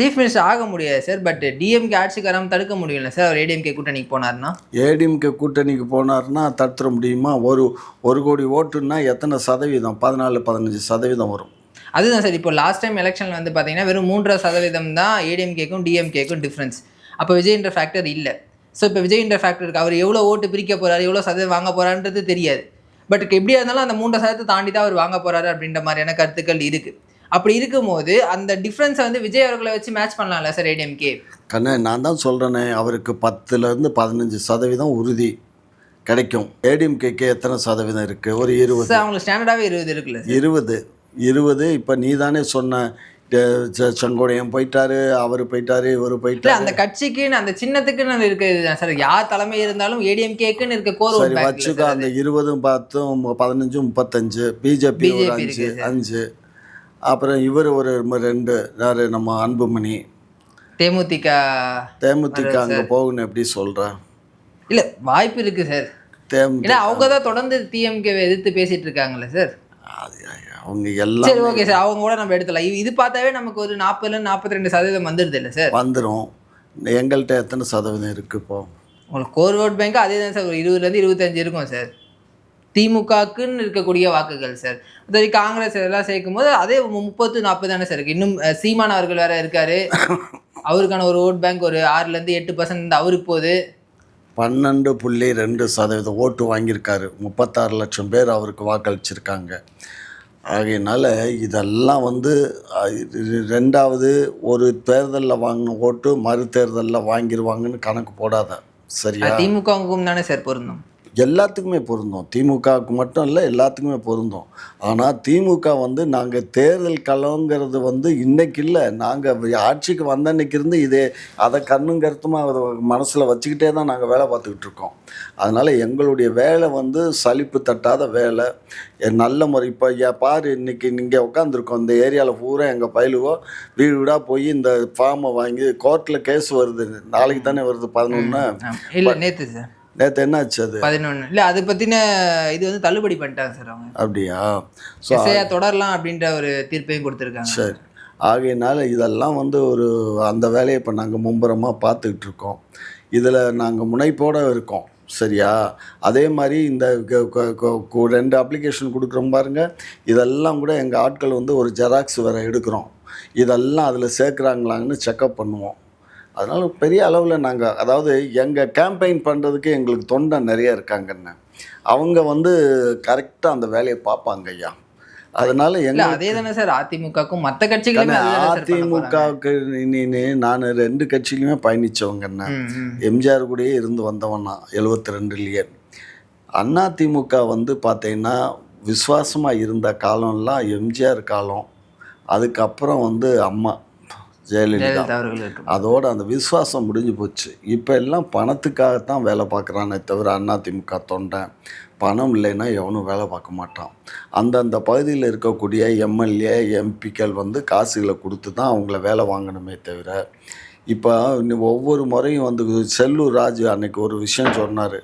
சீஃப் மினிஸ்டர் ஆக முடியாது சார் பட் டிஎம்கே ஆட்சிக்கு வராமல் தடுக்க முடியல சார் அவர் ஏடிஎம்கே கூட்டணிக்கு போனார்னா? ஏடிஎம்கே கூட்டணிக்கு போனார்னா தடுத்துட முடியுமா? ஒரு ஒரு கோடி ஓட்டுன்னா எத்தனை சதவீதம்? பதினாலு பதினஞ்சு சதவீதம் வரும். அதுதான் சார் இப்போ லாஸ்ட் டைம் எலெக்ஷன் வந்து பார்த்தீங்கன்னா வெறும் மூன்றரை சதவீதம் தான் ஏடிஎம்கேக்கும் டிஎம்கேக்கும் டிஃப்ரென்ஸ் அப்போ விஜய்ன்ற ஃபேக்டர் இல்லை. ஸோ இப்போ விஜய்ன்ற ஃபேக்டர் இருக்குது அவர் எவ்வளோ ஓட்டு பிரிக்க போறாரு எவ்வளோ சதவீதம் வாங்க போறான்றது தெரியாது. பட் எப்படியா இருந்தாலும் அந்த மூன்றரை சதவீதத்தை தாண்டி தான் அவர் வாங்க போறாரு அப்படின்ற மாதிரியான கருத்துக்கள் இருக்குது அப்படி இருக்கும்போது அந்த டிஃப்ரென்ஸை வந்து விஜய் அவர்களை வச்சு மேட்ச் பண்ணலாம்ல சார் ஏடிஎம்கே கண்ணே நான் தான் சொல்கிறேனே அவருக்கு பத்துலேருந்து பதினஞ்சு சதவீதம் உறுதி கிடைக்கும். ஏடிஎம்கேக்கு எத்தனை சதவீதம் இருக்குது ஒரு இருபது. அவங்களுக்கு ஸ்டாண்டர்டாகவே இருபது இருக்குல்ல இருபது. இருபது இப்போ நீ தானே சொன்ன செங்கோடையன் போயிட்டாரு அவர் போயிட்டாரு இவர் இல்ல போயிட்டாரு அந்த கட்சிக்குன்னு அந்த சின்னத்துக்குன்னு இருக்கிறது தான் சார் யார் தலைமை இருந்தாலும் ஏடிஎம்கேக்குன்னு இருக்க கோர் சரி வச்சுக்கோ அந்த இருபதும் பத்தும் பதினஞ்சும் முப்பத்தஞ்சு பிஜேபி அஞ்சு. அஞ்சு. அப்புறம் இவர் ஒரு ரெண்டு யாரு நம்ம அன்புமணி. தேமுதிக தேமுதிக அங்கே போகணும் எப்படி சொல்ற? இல்ல வாய்ப்பு இருக்கு சார். தேமுதிக ஏன்னா அவங்க தான் தொடர்ந்து டிஎம்கே எதிர்த்து பேசிட்டு இருக்காங்கல்ல சார். அது அவங்க எல்லாம் சரி ஓகே சார். அவங்க கூட நம்ம எடுத்துலாம் இது- இது பார்த்தாவே நமக்கு ஒரு நாற்பதுல நாற்பத்தி ரெண்டு சதவீதம் வந்துடுது இல்லை சார். வந்துடும் எங்கள்கிட்ட எத்தனை சதவீதம் இருக்கு இப்போ? உங்களுக்கு கோர் ஓட் பேங்க் அதே தான் சார். ஒரு இருபதுலேருந்து இருபத்தஞ்சு இருக்கும் சார். திமுகக்குன்னு இருக்கக்கூடிய வாக்குகள் சார். அதே காங்கிரஸ் இதெல்லாம் சேர்க்கும் போது அதே முப்பத்து நாற்பது தானே சார் இருக்கு. இன்னும் சீமான் அவர்கள் வேற இருக்காரு. <laughs> அவருக்கான ஒரு ஓட் பேங்க் ஒரு ஆறுலேருந்து எட்டு பர்சன்ட் அவருக்கு போகுது பன்னெண்டு புள்ளி ரெண்டு சதவீதம் ஓட்டு வாங்கியிருக்காரு. முப்பத்தாறு லட்சம் பேர் அவருக்கு வாக்களிச்சிருக்காங்க. ஆகையினால இதெல்லாம் வந்து ரெண்டாவது ஒரு தேர்தலில் வாங்கின ஓட்டு மறு தேர்தலில் வாங்கிடுவாங்கன்னு கணக்கு போடாத. சரியா? திமுகவுக்கும் தானே சார் பொருந்தும். எல்லாத்துக்குமே பொருந்தும். திமுகவுக்கு மட்டும் இல்லை எல்லாத்துக்குமே பொருந்தும். ஆனால் திமுக வந்து நாங்கள் தேர்தல் களங்கிறது வந்து இன்னைக்கு இல்லை. நாங்கள் ஆட்சிக்கு வந்த அன்னைக்கு இருந்து இதே அதை கண்ணும் கருத்துமாக மனசில் வச்சுக்கிட்டே தான் நாங்கள் வேலை பார்த்துக்கிட்டு இருக்கோம். அதனால் எங்களுடைய வேலை வந்து சலிப்பு தட்டாத வேலை. நல்ல முறை இப்போ பாரு இன்னைக்கு நீங்கள் உட்காந்துருக்கோம் இந்த ஏரியாவில் பூரா எங்கள் பயிலுவோ வீடு வீடாக போய் இந்த ஃபார்மை வாங்கி கோர்ட்டில் கேஸ் வருது. நாளைக்கு தானே வருது பதினொன்று. இல்ல நேத்து சார் நேற்று என்னாச்சு அது? பதினொன்று இல்லை அதை பற்றின இது வந்து தள்ளுபடி பண்ணிட்டாங்க சார் அவங்க. அப்படியா? ஸோ தொடரலாம் அப்படின்ற ஒரு தீர்ப்பையும் கொடுத்துருக்காங்க. சரி. ஆகையினால இதெல்லாம் வந்து ஒரு அந்த வேலையை இப்போ நாங்கள் மும்பரமாக பார்த்துக்கிட்டு இருக்கோம். இதில் நாங்கள் முனைப்போடு இருக்கோம். சரியா? அதே மாதிரி இந்த ரெண்டு அப்ளிகேஷன் கொடுக்குறோம் பாருங்க. இதெல்லாம் கூட எங்கள் ஆட்கள் வந்து ஒரு ஜெராக்ஸ் வேறு எடுக்கிறோம். இதெல்லாம் அதில் சேர்க்குறாங்களான்னு செக்கப் பண்ணுவோம். அதனால் பெரிய அளவில் நாங்கள் அதாவது எங்கள் கேம்பெயின் பண்ணுறதுக்கு எங்களுக்கு தொண்டை நிறைய இருக்காங்கன்னு. அவங்க வந்து கரெக்டாக அந்த வேலையை பார்ப்பாங்க ஐயா. அதனால் எங்கள் அதே தானே சார் அதிமுகக்கும் மற்ற கட்சிகளுமே. அதிமுகவுக்கு நான் ரெண்டு கட்சியிலுமே பயணிச்சவங்க என்ன ம், ம். எம்ஜிஆர் கூடயே இருந்து வந்தவன் நான் எழுபத்தி ரெண்டுலேயே அதிமுக வந்து பார்த்தீங்கன்னா விசுவாசமாக இருந்த காலம்லாம் எம்ஜிஆர் காலம் அதுக்கப்புறம் வந்து அம்மா. ஜெயலலிதா. அவர்கள் அதோட அந்த விசுவாசம் முடிஞ்சு போச்சு. இப்போ எல்லாம் பணத்துக்காகத்தான் வேலை பார்க்குறானே தவிர அதிமுக தொண்டன் பணம் இல்லைன்னா எவனும் வேலை பார்க்க மாட்டான். அந்தந்த பகுதியில் இருக்கக்கூடிய எம்எல்ஏ எம்பிக்கள் வந்து காசுகளை கொடுத்து தான் அவங்கள வேலை வாங்கணுமே தவிர இப்போ ஒவ்வொரு முறையும் வந்து செல்லூர் ராஜு அன்னைக்கு ஒரு விஷயம் சொன்னார்.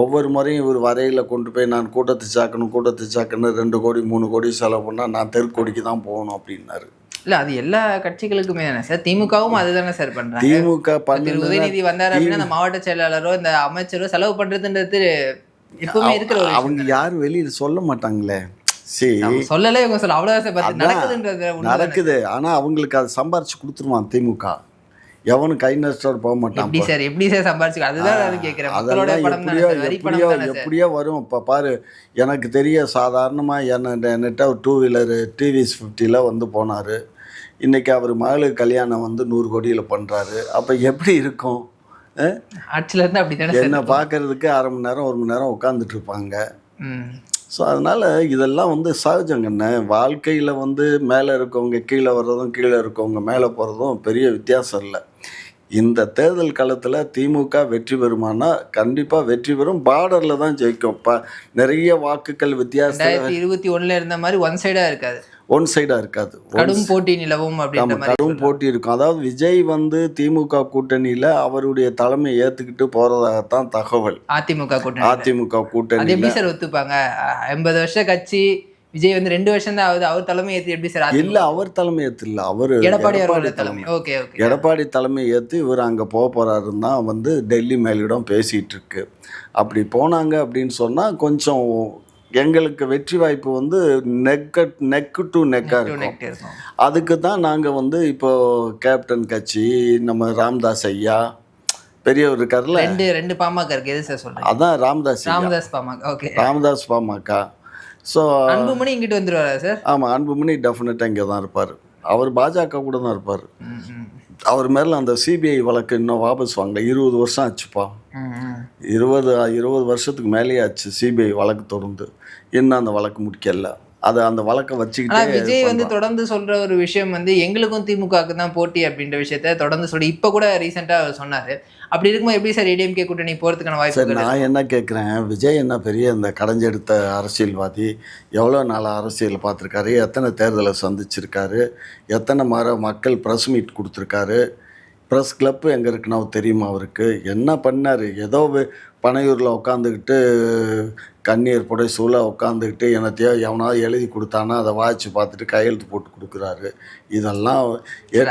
ஒவ்வொரு முறையும் இவர் வரையில் கொண்டு போய் நான் கூட்டத்தை சாக்கணும் கூட்டத்தை சாக்கணும் ரெண்டு கோடி மூணு கோடி செலவு பண்ணால் நான் தெருக்கோடிக்கு தான் போகணும் அப்படின்னாரு. இல்ல அது எல்லா கட்சிகளுக்குமே தானே சார். திமுகவும் அதுதானே சார் பண்றாங்க. திமுக பண்ணி உதயநிதி வந்தாரு அப்படின்னா அந்த மாவட்ட செயலாளரோ இந்த அமைச்சரோ செலவு பண்றதுன்றது எப்பவுமே இருக்கிற அவங்க யாரும் வெளியில சொல்ல மாட்டாங்களே? சரி. சொல்லலே இவங்க சொல்ல. அவ்வளவுதான் சார் நடக்குதுன்றது நடக்குது. ஆனா அவங்களுக்கு அதை சம்பாரிச்சு கொடுத்துருவான் திமுக. எவனும் கை நஷ்டம் போக மாட்டான் எப்படி சார் எப்படி சார் சம்பாரிச்சு அதுதான் நான் கேட்கிறேன். அதெல்லாம் எப்படியோ எப்படியோ எப்படியோ வரும். இப்போ பாரு எனக்கு தெரிய சாதாரணமாக என்ன என்கிட்ட ஒரு டூ வீலரு டிவிஎஸ் ஃபிஃப்டியில் வந்து போனார். இன்னைக்கு அவர் மகளுக்கு கல்யாணம் வந்து நூறு கோடியில் பண்ணுறாரு அப்போ எப்படி இருக்கும்? ஆட்சியில இருந்து அப்படி என்னை பார்க்கறதுக்கு அரை மணி நேரம் ஒரு மணி நேரம் உட்காந்துட்டு இருப்பாங்க. ஸோ அதனால் இதெல்லாம் வந்து சகஜங்கண்ணே வாழ்க்கையில் வந்து மேலே இருக்கவங்க கீழே வர்றதும் கீழே இருக்கவங்க மேலே போகிறதும் பெரிய வித்தியாசம் இல்லை. இந்த தேர்தல் காலத்தில் திமுக வெற்றி பெறுமானா கண்டிப்பாக வெற்றி பெறும். பார்டரில் தான் ஜெயிக்கும். இப்போ நிறைய வாக்குகள் ரெண்டாயிரத்தி இருபத்தி ஒண்ணுல இருந்த மாதிரி ஒன் சைடா இருக்காது. ஒன் சைடாக இருக்காது. கடும் போட்டி நிலவும் அப்படின்ற கடும் போட்டி இருக்கும். அதாவது விஜய் வந்து திமுக கூட்டணியில் அவருடைய தலைமையை ஏற்றுக்கிட்டு போகிறதாகத்தான் தகவல். அதிமுக கூட்டணி அதிமுக அது கூட்டணியில். எப்படி சார் ஒத்துப்பாங்க எண்பது வருஷ கட்சி விஜய் வந்து ரெண்டு வருஷம் தான் ஆகுது அவர் தலைமை ஏத்தி எப்படி சார் இல்லை அவர் தலைமை ஏற்று இல்லை அவர் எடப்பாடி அவரோட தலைமை. Okay okay. எடப்பாடி தலைமை ஏற்று இவர் அங்கே போக போகிறாருன்னு தான் வந்து டெல்லி மேலிடம் பேசிகிட்டு இருக்கு. அப்படி போனாங்க அப்படின்னு சொன்னால் கொஞ்சம் எங்களுக்கு வெற்றி வாய்ப்பு வந்து நெக் நெக்கு டு நெக்காக இருக்கும். அதுக்கு தான் நாங்கள் வந்து இப்போ கேப்டன் கட்சி நம்ம ராம்தாஸ் ஐயா பெரியவர் இருக்கார்ல ரெண்டு ரெண்டு பாமக இருக்கு. எது சார் சொல்றீங்க? அதான் ராம்தாஸ் ராமதாஸ் பாமக ஓகே. ராமதாஸ் பாமக. ஸோ அன்புமணி இங்கிட்டு வந்துருவாரா சார்? ஆமாம் அன்புமணி டெஃபினட்டாக இங்கே தான் இருப்பார். அவர் பாஜக கூட தான் இருப்பார். அவர் மேலே அந்த சிபிஐ வழக்கு இன்னும் வாபஸ் வாங்கல. இருபது வருஷம் ஆச்சுப்பா. இருபது இருபது வருஷத்துக்கு மேலேயே ஆச்சு சிபிஐ வழக்கு தொடர்ந்து. இன்னும் அந்த வழக்கு முடிக்கல. அது அந்த வழக்கை வச்சுக்கிட்டே விஜய் வந்து. தொடர்ந்து சொல்ற ஒரு விஷயம் வந்து எங்களுக்கும் திமுகவுக்கு தான் போட்டி அப்படின்ற விஷயத்த தொடர்ந்து சொல்லி இப்ப கூட ரீசெண்டா அவர் சொன்னாரு. அப்படி இருக்கும்போது எப்படி சார் ஏடிஎம்கே கூட்டணி போறதுக்கான சரி வாய்ப்புகள் நான் என்ன கேட்குறேன் விஜய் என்ன பெரிய இந்த கடைஞ்செடுத்த அரசியல்வாதி எவ்வளோ நாள் அரசியல் பார்த்துருக்காரு எத்தனை தேர்தலை சந்திச்சிருக்காரு எத்தனை முறை மக்கள் ப்ரெஸ் மீட் கொடுத்துருக்காரு ப்ரெஸ் கிளப்பு எங்கே இருக்குன்னு தெரியுமா அவருக்கு? என்ன பண்ணார்? ஏதோ பனையூரில் உட்காந்துக்கிட்டு கண்ணீர் புடை சூழ உட்காந்துக்கிட்டு என்னத்தையோ எவனாவது எழுதி கொடுத்தானா அதை வாய்ச்சி பார்த்துட்டு கையெழுத்து போட்டு கொடுக்குறாரு. இதெல்லாம்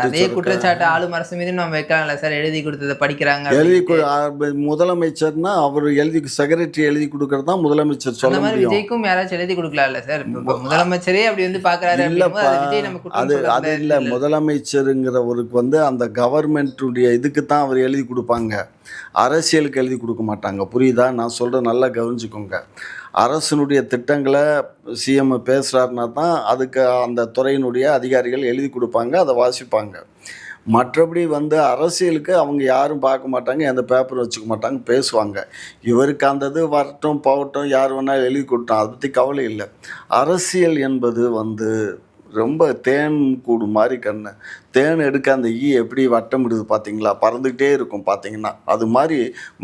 அதே குற்றச்சாட்டு ஆளும் அரசு மீது நம்ம வைக்கலாம்ல சார்? எழுதி கொடுத்ததை படிக்கிறாங்க எழுதி முதலமைச்சர்னா அவர் எழுதி செக்ரட்டரி எழுதி கொடுக்கறது தான் முதலமைச்சர் சொல்ல மாதிரி விஜய்க்கும் யாராச்சும் எழுதி கொடுக்கலாம்ல சார்? முதலமைச்சரே அப்படி வந்து பாக்குறாரு இல்லப்பா அது அது. இல்லை. முதலமைச்சருங்கிறவருக்கு வந்து அந்த கவர்மெண்ட்டுடைய இதுக்கு தான் அவர் எழுதி கொடுப்பாங்க. அரசியலுக்கு எழுதி கொடுக்க மாட்டாங்க. புரியுதா? நான் சொல்கிறேன் நல்லா கவனிச்சுக்கோங்க. அரசினுடைய திட்டங்களை சிஎம் பேசுகிறாருனா தான் அதுக்கு அந்த துறையினுடைய அதிகாரிகள் எழுதி கொடுப்பாங்க அதை வாசிப்பாங்க. மற்றபடி வந்து அரசியலுக்கு அவங்க யாரும் பார்க்க மாட்டாங்க எந்த பேப்பர் வச்சுக்க மாட்டாங்க பேசுவாங்க. இவருக்கு அந்த இது வரட்டும் போகட்டும் யார் வேணாலும் எழுதி கொடுத்தோம் அதை பற்றி கவலை இல்லை. அரசியல் என்பது வந்து ரொம்ப தேன் கூடு மாதிரி கண்ணு. தேன் எடுக்க அந்த ஈ எப்படி வட்டமிடுது பார்த்தீங்களா பறந்துக்கிட்டே இருக்கும் பார்த்தீங்கன்னா அது மாதிரி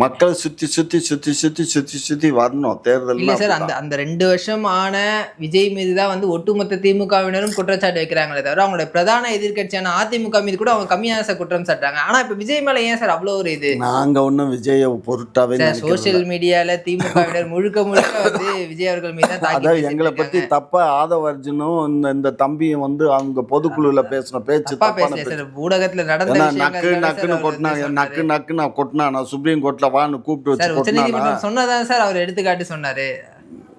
மக்களை சுற்றி சுற்றி சுற்றி சுற்றி சுற்றி சுற்றி வரணும். தேர்தல் சார் அந்த அந்த ரெண்டு வருஷம் ஆன விஜய் மீது தான் வந்து ஒட்டுமொத்த திமுகவினரும் குற்றச்சாட்டு வைக்கிறாங்களே தவிர அவங்களோட பிரதான எதிர்க்கட்சியான அதிமுக மீது கூட அவங்க கம்மியான சார் குற்றம் சாட்டுறாங்க. ஆனா இப்ப விஜய் மேல ஏன் சார் அவ்வளோ ஒரு இது? நாங்கள் ஒன்றும் விஜயை பொருட்டாவே சோசியல் மீடியால திமுகவினர் முழுக்க முழுக்க வந்து விஜய் அவர்கள் மீது தான் எங்களை பேசிட்டு பத்தி தப்பா ஆதவர்ஜனும் இந்த இந்த தம்பியும் வந்து அவங்க பொதுக்குழுல பேசின பேச்சு ஊடகத்துல நடந்த நக்கு நக்குன்னு அவர் கொட்டினா வந்து நக்கு. நக்கு நான் கொட்டினா நான் சுப்ரீம் கோர்ட்ல வான்னு கூப்பிட்டு சார் வச்சு கொட்டினா உச்சநீதிமன்றம் சொன்னதான் சார் அவர் எடுத்துக்காட்டு சொன்னாரு.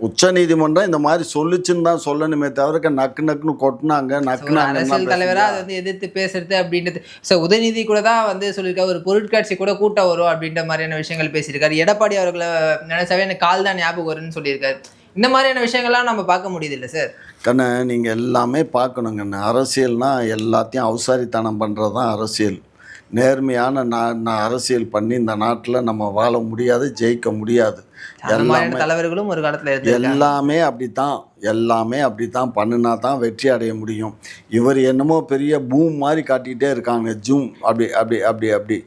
உச்ச நீதிமன்றம் இந்த மாதிரி சொல்லுச்சுன்னு தான் சொல்லணுமே தவிர நக்கு நக்குன்னு கொட்டினாங்க நக்குனாங்க தலைவரா அதை வந்து எதிர்த்து பேசுறது அப்படின்றது. சார் உதயநிதி கூட தான் வந்து சொல்லியிருக்காரு ஒரு பொருட்காட்சி கூட கூட்டம் வரும் அப்படின்ற மாதிரியான விஷயங்கள் பேசியிருக்காரு. எடப்பாடி அவர்களை நினைச்சாவே எனக்கு கால் தான் ஞாபகம் வரும்னு சொல்லியிருக்காரு. இந்த மாதிரியான விஷயங்கள்லாம் நம்ம பார்க்க முடியுது இல்லை சார் கண்ணு நீங்கள் எல்லாமே பார்க்கணுங்கண்ணு அரசியல்னா எல்லாத்தையும் அவசாரித்தனம் பண்ணுறது தான் அரசியல். நேர்மையான நான் அரசியல் பண்ணி இந்த நாட்டில் நம்ம வாழ முடியாது ஜெயிக்க முடியாது. எல்லாமே தலைவர்களும் ஒரு காலத்துல எல்லாமே அப்படித்தான். எல்லாமே அப்படித்தான் பண்ணுனா தான் வெற்றி அடைய முடியும். இவர் என்னமோ பெரிய பூம் மாதிரி காட்டிகிட்டே இருக்காங்க ஜூம். அப்படி அப்படி அப்படி அப்படி.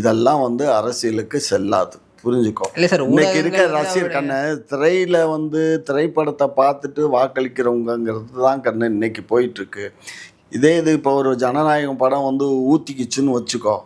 இதெல்லாம் வந்து அரசியலுக்கு செல்லாது. புரிஞ்சுக்கோ. இல்ல சார் இன்னைக்கு இருக்க ரசிகர் கண்ணு திரையில வந்து திரைப்படத்தை பார்த்துட்டு வாக்களிக்கிறவங்கங்கிறது தான் கண்ணு இன்னைக்கு போயிட்டு இருக்கு இதே இது இப்போ ஒரு ஜனநாயகம் படம் வந்து ஊத்திக்கிச்சுன்னு வச்சுக்கோ.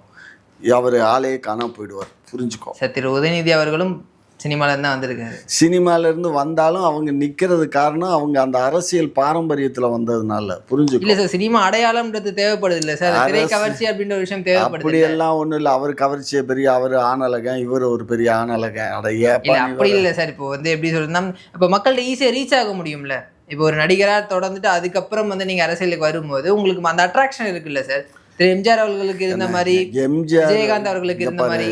அவர் ஆளே காணாம போயிடுவார். புரிஞ்சுக்கோ. சார் திரு உதயநிதி அவர்களும் சினிமால இருந்து தான் வந்திருக்காரு. சினிமால இருந்து வந்தாலும் அவங்க நிக்கிறது காரணம் அவங்க அந்த அரசியல் பாரம்பரியத்துல வந்ததுனால. புரிஞ்சுக்கோ. இல்ல சார் சினிமா அடையாளம்ன்றது தேவைப்படுது இல்ல சார். திரை கவர்ச்சி அப்படின்ற ஒரு விஷயம் தேவைப்படுது அப்படி எல்லாம் ஒண்ணும் இல்ல. அவர் கவர்ச்சிய பெரிய அவர் ஆணழகன் இவர் ஒரு பெரிய ஆணழகன். அட இல்ல ஏப்பா நீ அப்படி. இல்ல சார். இப்போ வந்து எப்படி சொல்றதுன்னா இப்போ மக்கள்கிட்ட ஈஸியா ரீச் ஆக முடியும்ல. இப்போ ஒரு நடிகரா தொடர்ந்துட்டு அதுக்கப்புறம் வந்து நீங்க அரசியலுக்கு வரும்போது உங்களுக்கு அந்த அட்ராக்ஷன் இருக்குல்ல சார்? திரு எம்ஜிஆர் அவர்களுக்கு இருந்த மாதிரி எம்ஜிஆர் விஜயகாந்த் அவர்களுக்கு இருந்த மாதிரி.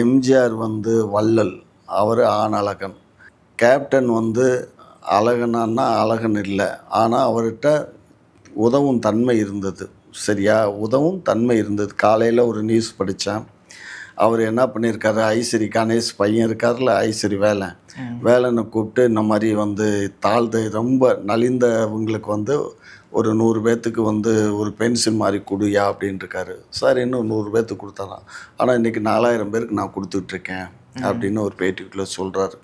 எம்ஜிஆர் வந்து வள்ளல். அவர் ஆணழகன் கேப்டன் வந்து அழகனான்னா அழகன் இல்லை. ஆனால் அவர்கிட்ட உதவும் தன்மை இருந்தது. சரியா? உதவும் தன்மை இருந்தது. காலையில் ஒரு நியூஸ் படித்தேன் அவர் என்ன பண்ணியிருக்காரு ஐஸ்வரி கணேஷ் பையன் இருக்கார்ல ஐஸ்வரி வேலை வேலைன்னு கூப்பிட்டு இந்த மாதிரி வந்து தாழ்ந்த ரொம்ப நலிந்தவங்களுக்கு வந்து ஒரு நூறு பேர்த்துக்கு வந்து ஒரு பென்ஷன் மாதிரி கொடுயா அப்படின்னு இருக்காரு சார் இன்னும் நூறு பேர்த்துக்கு கொடுத்தாராம். ஆனால் இன்றைக்கி நாலாயிரம் பேருக்கு நான் கொடுத்துட்ருக்கேன். அப்படின்னு ஒரு பேட்டிக்குள்ளே சொல்கிறாரு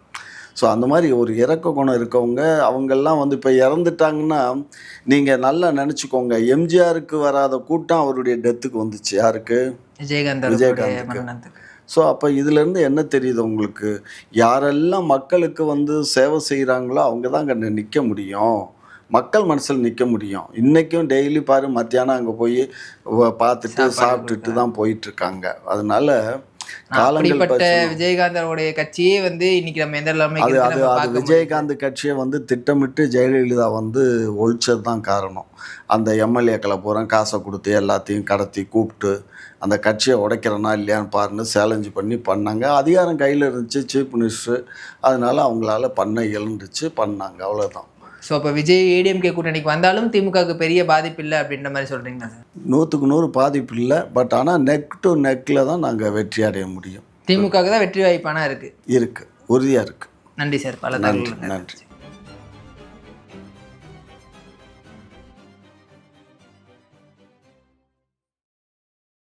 ஸோ அந்த மாதிரி ஒரு இறக்க குணம் இருக்கவங்க அவங்கெல்லாம் வந்து இப்போ இறந்துட்டாங்கன்னா நீங்கள் நல்லா நினச்சிக்கோங்க. எம்ஜிஆருக்கு வராத கூட்டம் அவருடைய டெத்துக்கு வந்துச்சு. யாருக்கு? விஜயகாந்த். மரணத்துக்கு. ஸோ அப்போ இதுலேருந்து என்ன தெரியுது உங்களுக்கு? யாரெல்லாம் மக்களுக்கு வந்து சேவை செய்கிறாங்களோ அவங்க தான் அங்கே நிற்க முடியும். மக்கள் மனசில் நிற்க முடியும். இன்றைக்கும் டெய்லி பாரு மத்தியானம் அங்கே போய் பார்த்துட்டு சாப்பாடு சாப்பிட்டுட்டு தான் போயிட்டுருக்காங்க அதனால அப்படிப்பட்ட. விஜயகாந்த் அவருடைய கட்சியே வந்து இன்னைக்கு நம்ம எந்த அது அது அது. விஜயகாந்த் கட்சியை வந்து திட்டமிட்டு ஜெயலலிதா வந்து ஒழிச்சது தான் காரணம். அந்த எம்எல்ஏக்களை பூரா காசை கொடுத்து எல்லாத்தையும் கடத்தி கூப்பிட்டு அந்த கட்சியை உடைக்கிறனா இல்லையான்னு பாருன்னு சேலஞ்சு பண்ணி பண்ணாங்க. அதிகாரம் கையில் இருந்துச்சு சீஃப் மினிஸ்டர் அதனால அவங்களால பண்ண இயலுந்துச்சு பண்ணாங்க. அவ்வளோதான் ஸோ அப்போ விஜய் ஏடிஎம்கே கூட்டணிக்கு வந்தாலும் திமுகவுக்கு பெரிய பாதிப்பு இல்லை அப்படின்ற மாதிரி சொல்றீங்களா சார்? நூற்றுக்கு நூறு பாதிப்பு இல்லை. பட் ஆனால் நெக் டு நெக்கில் தான் நாங்கள் வெற்றி அடைய முடியும். திமுகவுக்கு தான் வெற்றி வாய்ப்பானா இருக்கு? இருக்குது உறுதியாக இருக்குது நன்றி சார். பல நன்றி. நன்றி.